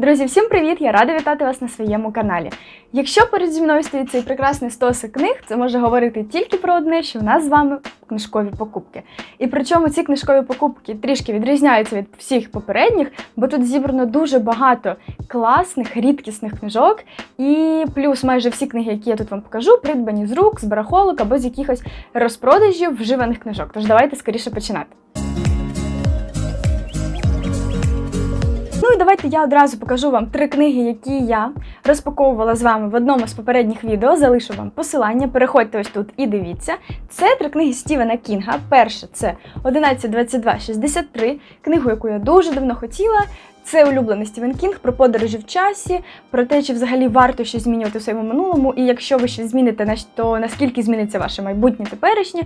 Друзі, всім привіт! Я рада вітати вас на своєму каналі. Якщо перед зі мною стоїть цей прекрасний стосик книг, це може говорити тільки про одне, що в нас з вами книжкові покупки. І причому ці книжкові покупки трішки відрізняються від всіх попередніх, бо тут зібрано дуже багато класних, рідкісних книжок, і плюс майже всі книги, які я тут вам покажу, придбані з рук, з барахолок або з якихось розпродажів вживаних книжок. Тож давайте скоріше починати. Давайте я одразу покажу вам три книги, які я розпаковувала з вами в одному з попередніх відео. Залишу вам посилання. Переходьте ось тут і дивіться. Це три книги Стівена Кінга. Перша це 11.22.63, книгу, яку я дуже давно хотіла. Це улюблений Стівен Кінг про подорожі в часі, про те, чи взагалі варто щось змінювати в своєму минулому, і якщо ви щось зміните, то наскільки зміниться ваше майбутнє теперішнє.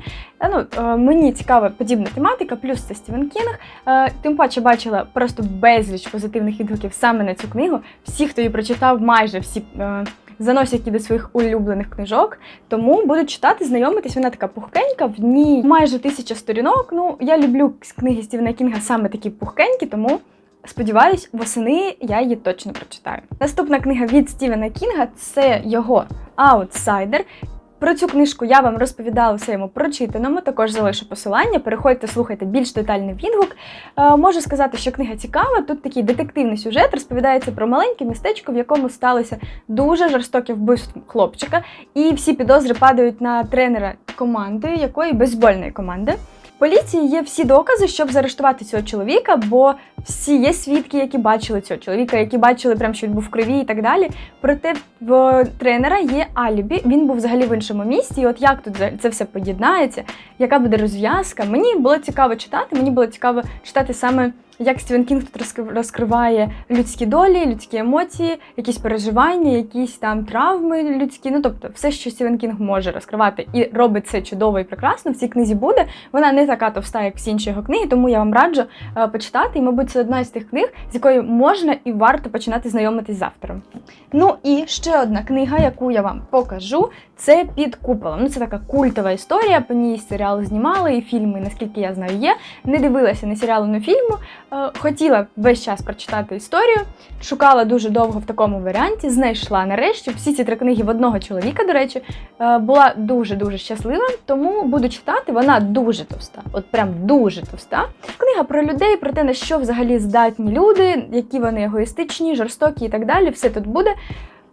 Ну, е, мені цікава подібна тематика, плюс це Стівен Кінг. Е, Тим паче бачила просто безліч позитивних відгуків саме на цю книгу. Всі, хто її прочитав, майже всі. е, Заносять її до своїх улюблених книжок, тому буду читати, знайомитись. Вона така пухкенька, в ній майже тисяча сторінок. Ну, я люблю книги Стівена Кінга саме такі пухкенькі, тому Сподіваюсь, восени я її точно прочитаю. Наступна книга від Стівена Кінга це його Аутсайдер. Про цю книжку я вам розповідала в своєму прочитаному, також залишу посилання. Переходьте, слухайте більш детальний відгук. Е, можу сказати, що книга цікава. Тут такий детективний сюжет розповідається про маленьке містечко, в якому сталося дуже жорстоке вбивство хлопчика, і всі підозри падають на тренера команди, якої бейсбольної команди. Поліції є всі докази, щоб заарештувати цього чоловіка, бо всі є свідки, які бачили цього чоловіка, які бачили прям, що він був в крові і так далі. Проте в тренера є алібі. Він був взагалі в іншому місті. І от як тут це все поєднається, яка буде розв'язка? Мені було цікаво читати. Мені було цікаво читати саме. Як Стівен Кінг тут розкри- розкриває людські долі, людські емоції, якісь переживання, якісь там травми людські. Ну тобто, все, що Стівен Кінг може розкривати і робить це чудово і прекрасно. В цій книзі буде. Вона не така товста, як всі інші його книги, тому я вам раджу е, почитати. І, мабуть, це одна з тих книг, з якою можна і варто починати знайомитись з автором. Ну і ще одна книга, яку я вам покажу, це під куполом. Ну, це така культова історія. По ній серіал знімали, і фільми, наскільки я знаю, є. Не дивилася ні серіалу, ні фільму. Е, Хотіла весь час прочитати історію, шукала дуже довго в такому варіанті, знайшла нарешті всі ці три книги в одного чоловіка, до речі, Е, була дуже-дуже щаслива, тому буду читати. Вона дуже товста, от прям дуже товста. Книга про людей, про те, на що взагалі здатні люди, які вони егоїстичні, жорстокі і так далі. Все тут буде.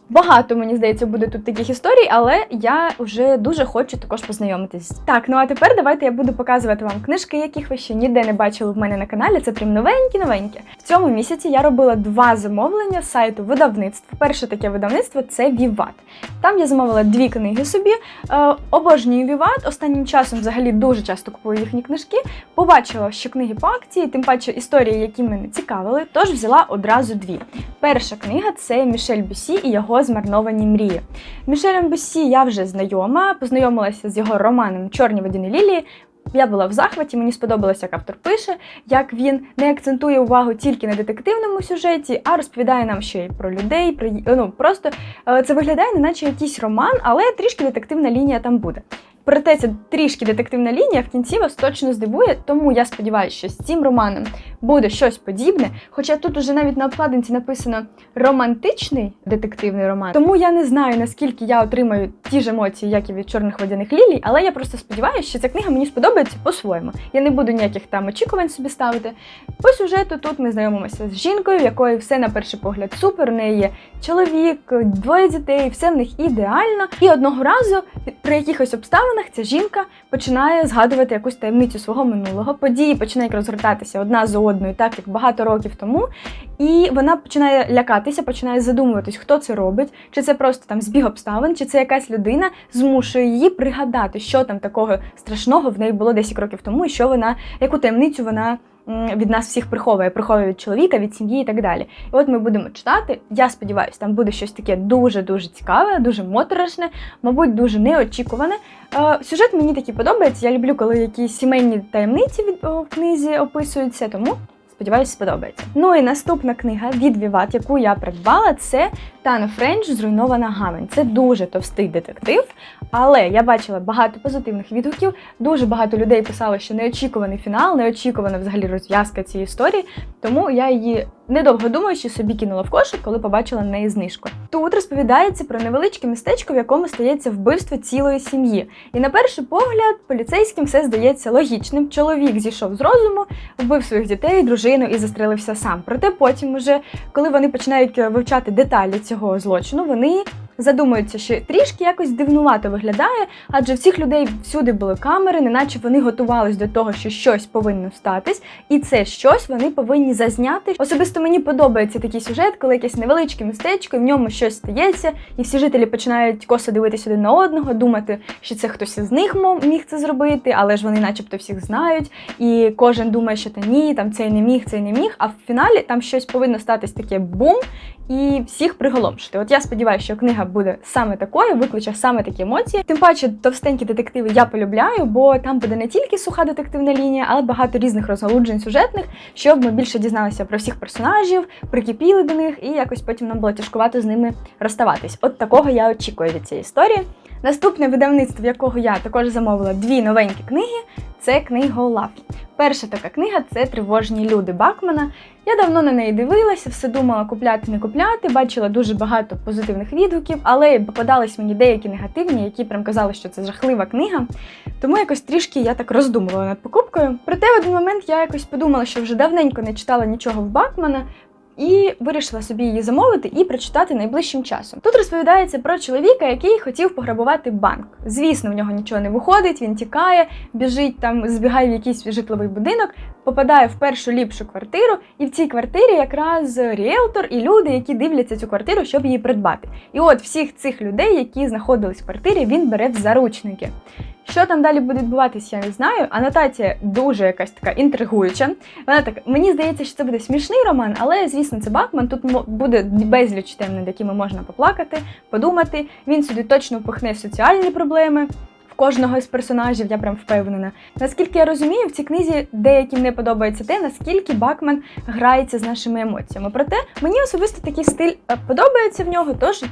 Багато, мені здається, буде тут таких історій, але я вже дуже хочу також познайомитись. Так, ну а тепер давайте я буду показувати вам книжки, яких ви ще ніде не бачили в мене на каналі. Це прям новенькі-новенькі. В цьому місяці я робила два замовлення з сайту видавництв. Перше таке видавництво це Віват. Там я замовила дві книги собі. Е, обожнюю Віват. Останнім часом взагалі дуже часто купую їхні книжки. Побачила, що книги по акції, тим паче історії, які мене цікавили, тож взяла одразу дві. Перша книга це Мішель Бюсі і його змарновані мрії. Мішелем Бюсі я вже знайома, познайомилася з його романом Чорні водяні лілії. Я була в захваті, мені сподобалося, як автор пише, як він не акцентує увагу тільки на детективному сюжеті, а розповідає нам ще й про людей. Про ну просто е, це виглядає, неначе якийсь роман, але трішки детективна лінія там буде. Проте ця трішки детективна лінія в кінці вас точно здивує, тому я сподіваюся, що з цим романом буде щось подібне. Хоча тут уже навіть на обкладинці написано романтичний детективний роман. Тому я не знаю, наскільки я отримаю ті ж емоції, як і від чорних водяних лілій, але я просто сподіваюся, що ця книга мені сподобається по-своєму. Я не буду ніяких там очікувань собі ставити. По сюжету тут ми знайомимося з жінкою, в якої все на перший погляд супер. У неї є чоловік, двоє дітей, все в них ідеально. І одного разу при якихось обставинах ця жінка починає згадувати якусь таємницю свого минулого. Події починають розгортатися одна за одною, так як багато років тому. І вона починає лякатися, починає задумуватись, хто це робить, чи це просто там збіг обставин, чи це якась людина змушує її пригадати, що там такого страшного в неї було 10 років тому, і що вона, яку таємницю вона від нас всіх приховує, приховує від чоловіка, від сім'ї і так далі. І от ми будемо читати. Я сподіваюся, там буде щось таке дуже дуже цікаве, дуже моторошне, мабуть, дуже неочікуване. Е, сюжет мені такий подобається. Я люблю, коли якісь сімейні таємниці в книзі описуються, тому. Сподіваюсь, сподобається. Ну і наступна книга від Віват, яку я придбала, це Тана Френч Зруйнована гавань. Це дуже товстий детектив, але я бачила багато позитивних відгуків. Дуже багато людей писали, що неочікуваний фінал, неочікувана взагалі розв'язка цієї історії. Тому я її недовго думаючи собі кинула в кошик, коли побачила на неї знижку. Тут розповідається про невеличке містечко, в якому стається вбивство цілої сім'ї. І на перший погляд поліцейським все здається логічним. Чоловік зійшов з розуму, вбив своїх дітей, дружину і застрелився сам. Проте потім, уже коли вони починають вивчати деталі цього злочину, вони задумуються, що трішки якось дивнувато виглядає, адже в цих людей всюди були камери, неначе вони готувались до того, що щось повинно статись, і це щось вони повинні зазняти. Особисто мені подобається такий сюжет, коли якесь невеличке містечко, і в ньому щось стається, і всі жителі починають косо дивитися один на одного, думати, що це хтось із них міг це зробити, але ж вони, начебто, всіх знають, і кожен думає, що та ні, там цей не міг, цей не міг. А в фіналі там щось повинно статись таке бум, і всіх приголомшити. От я сподіваюся, що книга буде саме такою, викличе саме такі емоції. Тим паче, товстенькі детективи я полюбляю, бо там буде не тільки суха детективна лінія, але багато різних розгалуджень сюжетних, щоб ми більше дізналися про всіх персонажів, прикипіли до них, і якось потім нам було тяжкувато з ними розставатись. От такого я очікую від цієї історії. Наступне видавництво, якого я також замовила дві новенькі книги, це книголав. Перша така книга це Тривожні люди Бакмана. Я давно на неї дивилася, все думала купляти, не купляти. Бачила дуже багато позитивних відгуків, але попадались мені деякі негативні, які прям казали, що це жахлива книга. Тому якось трішки я так роздумувала над покупкою. Проте в один момент я якось подумала, що вже давненько не читала нічого в Бакмана. І вирішила собі її замовити і прочитати найближчим часом. Тут розповідається про чоловіка, який хотів пограбувати банк. Звісно, в нього нічого не виходить, він тікає, біжить там, збігає в якийсь житловий будинок, попадає в першу ліпшу квартиру, і в цій квартирі якраз ріелтор і люди, які дивляться цю квартиру, щоб її придбати. І от всіх цих людей, які знаходились в квартирі, він бере в заручники. Що там далі буде відбуватись, я не знаю. Анотація дуже якась така інтригуюча. Вона так, мені здається, що це буде смішний роман, але звісно, це Бакман. Тут буде безліч тем, над якими можна поплакати, подумати. Він сюди точно впихне соціальні проблеми. Кожного з персонажів, я прям впевнена. Наскільки я розумію, в цій книзі деяким не подобається те, наскільки Бакман грається з нашими емоціями. Проте мені особисто такий стиль е, подобається в нього, тож е,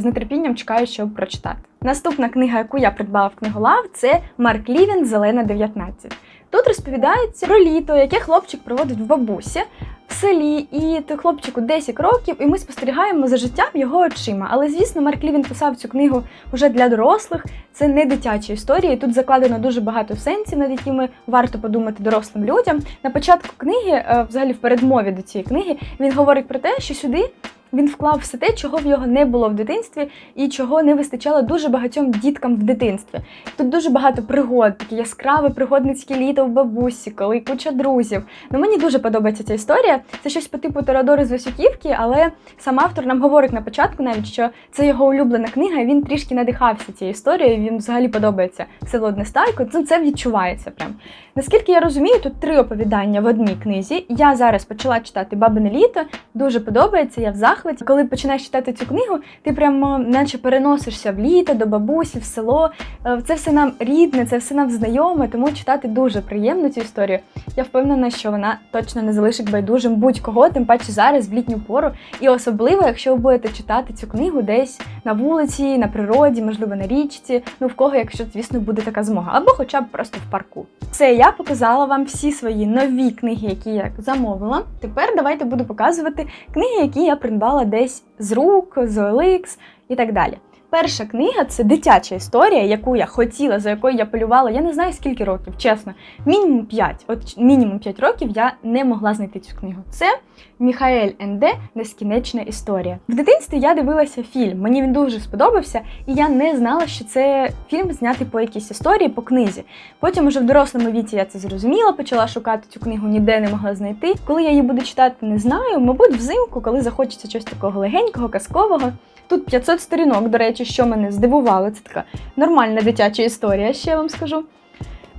з нетерпінням чекаю, щоб прочитати. Наступна книга, яку я придбала в книголав, це Марк Лівін Зелена 19. Тут розповідається про літо, яке хлопчик проводить в бабусі в селі, і хлопчику 10 років, і ми спостерігаємо за життям його очима. Але звісно, Марк Лівін писав цю книгу вже для дорослих. Це не дитячі історії. Тут закладено дуже багато сенсів, над якими варто подумати дорослим людям. На початку книги, е, взагалі в передмові до цієї книги, він говорить про те, що сюди. Він вклав все те, чого в його не було в дитинстві, і чого не вистачало дуже багатьом діткам в дитинстві. Тут дуже багато пригод, таке яскраве пригодницьке літо в бабусі, коли куча друзів. Ну мені дуже подобається ця історія. Це щось по типу Торадори з Високівки, але сам автор нам говорить на початку навіть, що це його улюблена книга, і він трішки надихався цією історією. Він взагалі подобається село Днестайко. Це, це відчувається прям. Наскільки я розумію, тут три оповідання в одній книзі. Я зараз почала читати Бабине літо. Дуже подобається, я в захваті. Коли починаєш читати цю книгу, ти прямо наче переносишся в літо, до бабусі, в село. Е, Це все нам рідне, це все нам знайоме, тому читати дуже приємно цю історію. Я впевнена, що вона точно не залишить байдужим будь-кого, тим паче зараз в літню пору. І особливо, якщо ви будете читати цю книгу десь на вулиці, на природі, можливо, на річці. Ну в кого, якщо звісно, буде така змога, або хоча б просто в парку. Все, я показала вам всі свої нові книги, які я замовила. Тепер давайте буду показувати книги, які я придбала десь з рук, з OLX і так далі. Перша книга це дитяча історія, яку я хотіла, за якою я полювала. Я не знаю скільки років, чесно. Мінімум 5. От мінімум 5 років я не могла знайти цю книгу. Це Міхаель Енде Нескінчна історія. В дитинстві я дивилася фільм. Мені він дуже сподобався, і я не знала, що це фільм знятий по якійсь історії, по книзі. Потім уже в дорослому віці я це зрозуміла, почала шукати цю книгу, ніде не могла знайти. Коли я її буду читати, не знаю. Мабуть, взимку, коли захочеться щось такого легенького, казкового. Тут 500 сторінок, до речі, що мене здивувало. Це така нормальна дитяча історія, ще я вам скажу.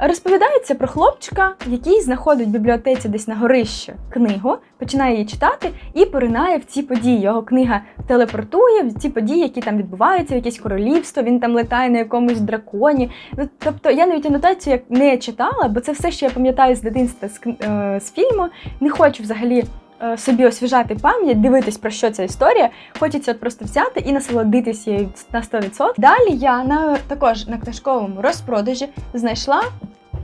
Розповідається про хлопчика, який знаходить в бібліотеці десь на горищі книгу, починає її читати і поринає в ці події. Його книга телепортує в ці події, які там відбуваються, в якесь королівство, він там летає на якомусь драконі. Ну, тобто я навіть анотацію не читала, бо це все, що я пам'ятаю з дитинства з, е, з фільму. Не хочу взагалі собі освіжати пам'ять, дивитись про що ця історія. Хочеться просто взяти і насолодитися її на 100%. Далі я на також на книжковому розпродажі знайшла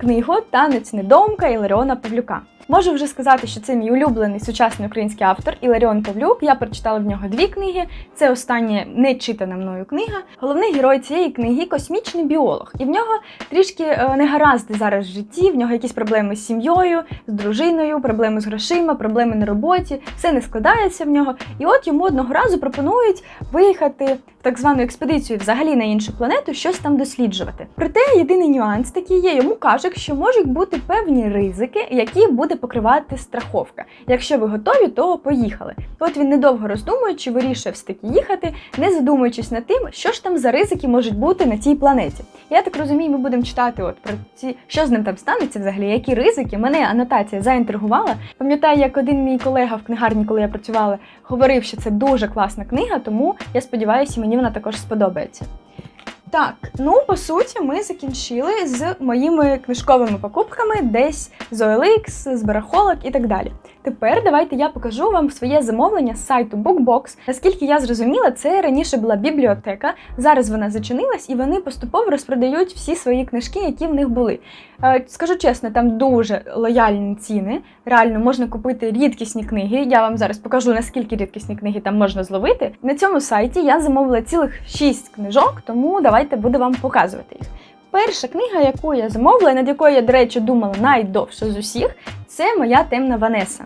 книгу Танець недомка Іларіона Павлюка. Можу вже сказати, що це мій улюблений сучасний український автор Іларіон Павлюк. Я прочитала в нього дві книги. Це остання не читана мною книга. Головний герой цієї книги космічний біолог, і в нього трішки е, негаразди зараз в житті. В нього якісь проблеми з сім'єю, з дружиною, проблеми з грошима, проблеми на роботі. Все не складається в нього. І от йому одного разу пропонують виїхати так звану експедицію взагалі на іншу планету, щось там досліджувати. Проте єдиний нюанс такий є. Йому кажуть, що можуть бути певні ризики, які буде покривати страховка. Якщо ви готові, то поїхали. От він недовго роздумуючи, вирішує все таки їхати, не задумуючись над тим, що ж там за ризики можуть бути на цій планеті. Я так розумію, ми будемо читати от про ці, що з ним там станеться взагалі, які ризики. Мене анотація заінтригувала. Пам'ятаю, як один мій колега в книгарні, коли я працювала, говорив, що це дуже класна книга, тому я сподіваюся, мені вона також сподобається. Так, ну по суті, ми закінчили з моїми книжковими покупками десь з OLX, з барахолок і так далі. Тепер давайте я покажу вам своє замовлення з сайту BookBox. Наскільки я зрозуміла, це раніше була бібліотека. Зараз вона зачинилась і вони поступово розпродають всі свої книжки, які в них були. Е, Скажу чесно, там дуже лояльні ціни. Реально можна купити рідкісні книги. Я вам зараз покажу, наскільки рідкісні книги там можна зловити. На цьому сайті я замовила цілих 6 книжок, тому давайте буду вам показувати їх. Перша книга, яку я замовила, над якою я, до речі, думала найдовше з усіх, це моя темна Ванеса.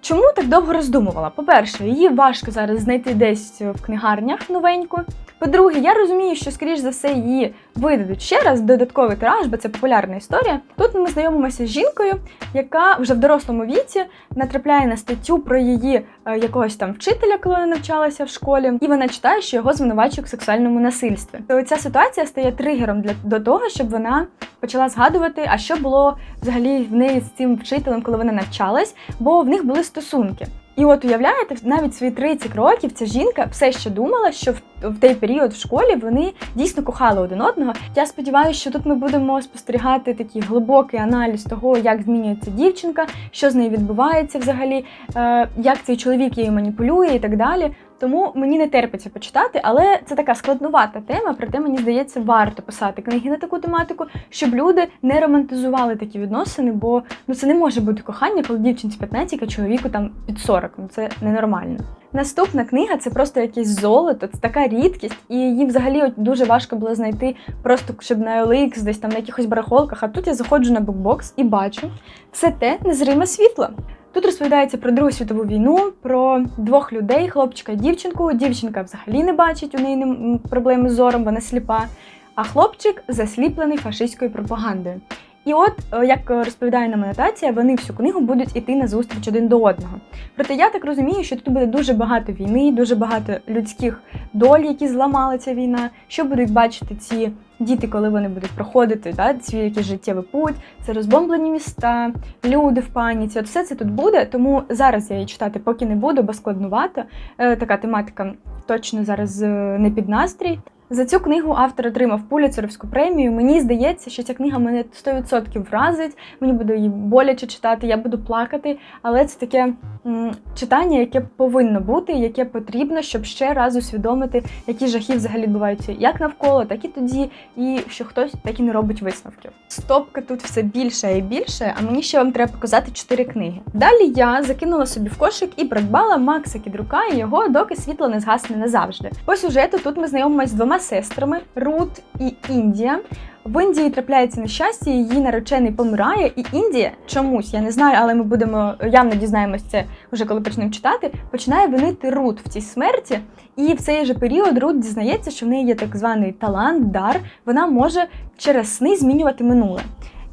Чому так довго роздумувала? По-перше, її важко зараз знайти десь в книгарнях новеньку. По-друге, я розумію, що, скоріш за все, її видадуть ще раз додатковий тираж, бо це популярна історія. Тут ми знайомимося з жінкою, яка вже в дорослому віці натрапляє на статтю про її е, якогось там вчителя, коли вона навчалася в школі, і вона читає, що його звинувачують в сексуальному насильстві. То ця ситуація стає тригером для до того, щоб вона почала згадувати, а що було взагалі в неї з цим вчителем, коли вона навчалась, бо в них були стосунки. І от уявляєте, навіть свої 30 років ця жінка все ще думала, що в, той період в школі вони дійсно кохали один одного. Я сподіваюся, що тут ми будемо спостерігати такий глибокий аналіз того, як змінюється дівчинка, що з нею відбувається взагалі, е, як цей чоловік її маніпулює і так далі. Тому мені не терпиться почитати, але це така складнувата тема. Проте мені здається, варто писати книги на таку тематику, щоб люди не романтизували такі відносини, бо ну це не може бути кохання, коли дівчинці 15, а чоловіку там під 40. Ну це ненормально. Наступна книга це просто якесь золото, це така рідкість, і її взагалі дуже важко було знайти, просто щоб на OLX, десь там на якихось барахолках. А тут я заходжу на букбокс і бачу все те незриме світло. Тут розповідається про Другу світову війну, про двох людей, хлопчика і дівчинку. Дівчинка взагалі не бачить, у неї проблеми з зором, вона сліпа. А хлопчик засліплений фашистською пропагандою. І от, е, як розповідає нам анотація, вони всю книгу будуть іти на зустріч один до одного. Проте я так розумію, що тут буде дуже багато війни, дуже багато людських доль, які зламала ця війна. Що будуть бачити ці діти, коли вони будуть проходити да, свій якийсь життєвий путь, це розбомблені міста, люди в паніці. От все це тут буде. Тому зараз я її читати поки не буду, бо складнувато. Е, така тематика точно зараз е, не під настрій. За цю книгу автор отримав Пуліцеровську премію. Мені здається, що ця книга мене 100% вразить. Мені буде її боляче читати, я буду плакати. Але це таке м, читання, яке повинно бути, яке потрібно, щоб ще раз усвідомити, які жахи взагалі відбуваються як навколо, так і тоді, і що хтось так і не робить висновків. Стопка тут все більше і більше, а мені ще вам треба показати чотири книги. Далі я закинула собі в кошик і придбала Макса Кідрука і його, доки світло не згасне назавжди. По сюжету тут ми знайомимося з двома сестрами Рут і Індія. В Індії трапляється нещастя, її наречений помирає, і Індія чомусь, я не знаю, але ми будемо явно дізнаємося це вже коли почнемо читати. Починає винити Рут в цій смерті, і в цей же період Рут дізнається, що в неї є так званий талант, дар. Вона може через сни змінювати минуле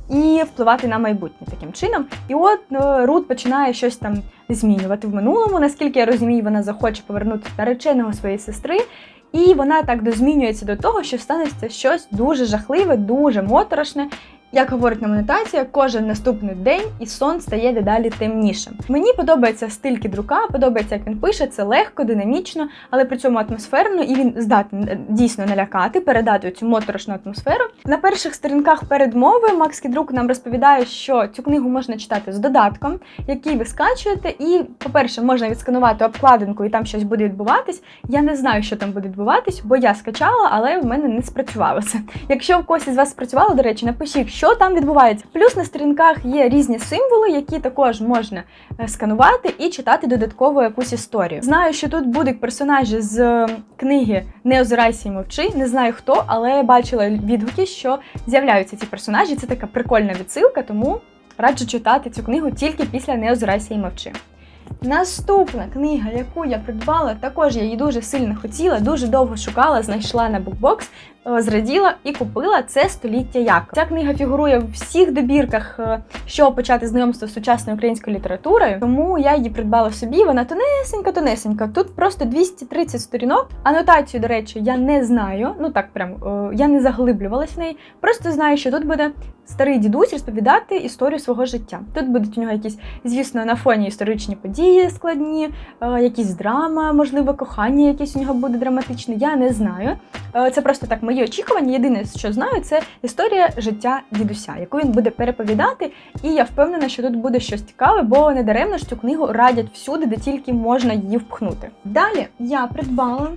і впливати на майбутнє таким чином. І от е, Рут починає щось там змінювати в минулому. Наскільки я розумію, вона захоче повернути нареченого своєї сестри. І вона так дозмінюється до того, що станеться щось дуже жахливе, дуже моторошне. Як говорить нам анотація, кожен наступний день і сон стає дедалі темнішим. Мені подобається стиль кідрука, подобається, як він пише, це легко, динамічно, але при цьому атмосферно, і він здатний е, дійсно налякати, передати цю моторошну атмосферу. На перших сторінках передмови Макс Кідрук нам розповідає, що цю книгу можна читати з додатком, який ви скачуєте, і, по-перше, можна відсканувати обкладинку, і там щось буде відбуватись. Я не знаю, що там буде відбуватись, бо я скачала, але в мене не спрацювало це. Якщо в когось із вас спрацювало, до речі, напишіть, що там відбувається. Плюс на сторінках є різні символи, які також можна е, сканувати і читати додатково якусь історію. Знаю, що тут будуть персонажі з книги Не озирайся і мовчи. Не знаю хто, але я бачила відгуки, що з'являються ці персонажі. Це така прикольна відсилка, тому раджу читати цю книгу тільки після Не озирайся і мовчи. Наступна книга, яку я придбала, також я її дуже сильно хотіла, дуже довго шукала, знайшла на букбокс, зраділа і купила це століття як. Ця книга фігурує в всіх добірках, е, що почати знайомство з сучасною українською літературою. Тому я її придбала собі. Вона тонесенька, тонесенька. Тут просто 230 сторінок. Анотацію, до речі, я не знаю. Ну так прям е, я не заглиблювалась в неї. Просто знаю, що тут буде старий дідусь розповідати історію свого життя. Тут будуть у нього якісь, звісно, на фоні історичні події складні, е, якісь драма, можливо, кохання, якесь у нього буде драматичне. Я не знаю. Е, Це просто так мої очікування. Єдине, що знаю, це історія життя дідуся, яку він буде переповідати. І я впевнена, що тут буде щось цікаве, бо не даремно ж цю книгу радять всюди, де тільки можна її впхнути. Далі я придбала.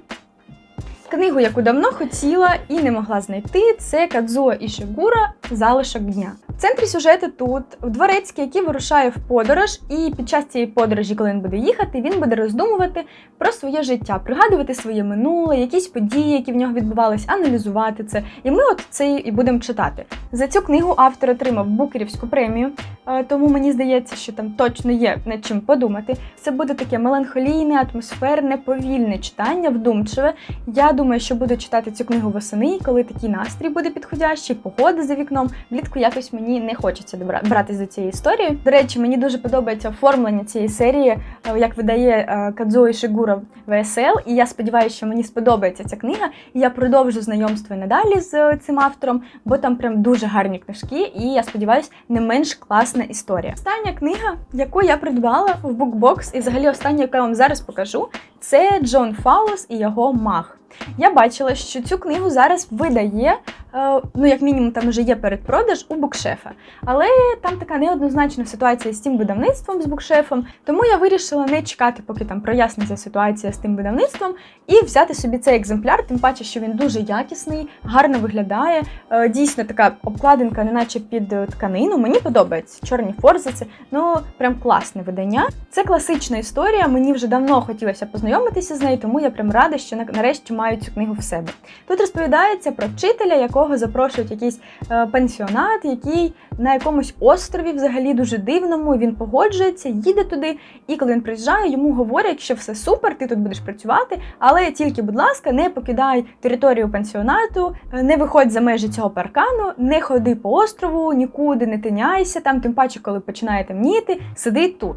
Книгу, яку давно хотіла і не могла знайти, це Кадзуо Ішигура Залишок дня. В центрі сюжету тут дворецький, який вирушає в подорож, і під час цієї подорожі, коли він буде їхати, він буде роздумувати про своє життя, пригадувати своє минуле, якісь події, які в нього відбувались, аналізувати це. І ми от це і будемо читати. За цю книгу автор отримав Букерівську премію, е, тому мені здається, що там точно є над чим подумати. Це буде таке меланхолійне, атмосферне, повільне читання, вдумчиве. Я думаю, що буду читати цю книгу восени, коли такий настрій буде підходящий, погода за вікном. Влітку якось мені не хочеться братись до цієї історії. До речі, мені дуже подобається оформлення цієї серії, е, як видає е, Кадзо Ішигура ВСЛ. І я сподіваюся, що мені сподобається ця книга. І я продовжу знайомство і надалі з е, цим автором, бо там прям дуже гарні книжки, і я сподіваюся, не менш класна історія. Остання книга, яку я придбала в букбокс, і взагалі остання, яку я вам зараз покажу, це Джон Фаулос і його маг. Я бачила, що цю книгу зараз видає, е, ну як мінімум, там вже є передпродаж у букшефа. Але там така неоднозначна ситуація з тим видавництвом з букшефом, тому я вирішила не чекати, поки там проясниться ситуація з тим видавництвом, і взяти собі цей екземпляр, тим паче, що він дуже якісний, гарно виглядає. Е, Дійсно, така обкладинка, неначе під е, тканину. Мені подобається. Чорні форзиці, ну прям класне видання. Це класична історія. Мені вже давно хотілося познайомитися з нею, тому я прям рада, що на- нарешті маю цю книгу в себе. Тут розповідається про вчителя, якого запрошують якийсь е, пансіонат, який на якомусь острові, взагалі дуже дивному. Він погоджується, їде туди. І коли він приїжджає, йому говорять, що все супер, ти тут будеш працювати, але тільки, будь ласка, не покидай територію пансіонату, е, не виходь за межі цього паркану, не ходи по острову, нікуди не тиняйся там, тим паче, коли починає темніти, сиди тут.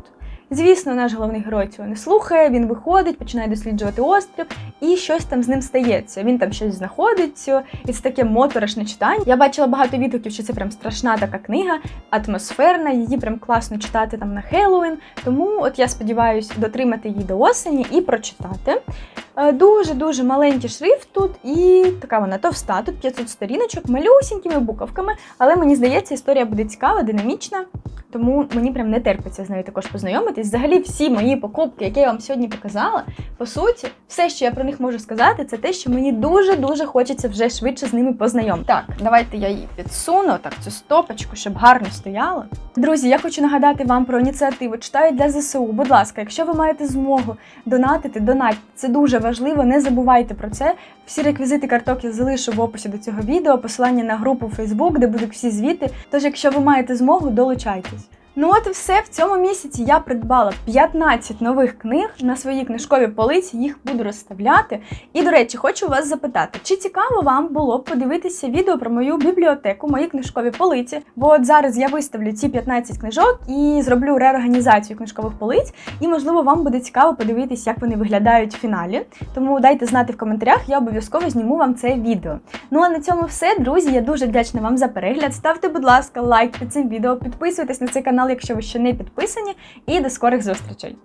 Звісно, наш головний герой цього не слухає. Він виходить, починає досліджувати острів, і щось там з ним стається. Він там щось знаходить, і це таке моторошне читання. Я бачила багато відгуків, що це прям страшна така книга, атмосферна. Її прям класно читати там на Хеллоуін. Тому от я сподіваюся дотримати її до осені і прочитати. Дуже дуже маленький шрифт тут, і така вона товста. Тут 500 сторіночок, малюсінькими буковками. Але мені здається, історія буде цікава, динамічна. Тому мені прям не терпиться з нею також познайомитись. Взагалі, всі мої покупки, які я вам сьогодні показала, по суті, все, що я про них можу сказати, це те, що мені дуже дуже хочеться вже швидше з ними познайомитися. Так, давайте я її підсуну, так цю стопочку, щоб гарно стояла. Друзі, я хочу нагадати вам про ініціативу «Читаю для ЗСУ. Будь ласка, якщо ви маєте змогу донатити, донатьте. Це дуже важливо. Не забувайте про це. Всі реквізити карток я залишу в описі до цього відео, посилання на групу Facebook, де будуть всі звіти. Тож, якщо ви маєте змогу, долучайтесь. Ну от і все. В цьому місяці я придбала 15 нових книг на свої книжкові полиці. Їх буду розставляти. І, до речі, хочу вас запитати, чи цікаво вам було б подивитися відео про мою бібліотеку, мої книжкові полиці? Бо от зараз я виставлю ці 15 книжок і зроблю реорганізацію книжкових полиць. І, можливо, вам буде цікаво подивитися, як вони виглядають в фіналі. Тому дайте знати в коментарях, я обов'язково зніму вам це відео. Ну а на цьому все, друзі. Я дуже вдячна вам за перегляд. Ставте, будь ласка, лайк під цим відео, підписуйтесь на цей канал, якщо ви ще не підписані, і до скорих зустрічей.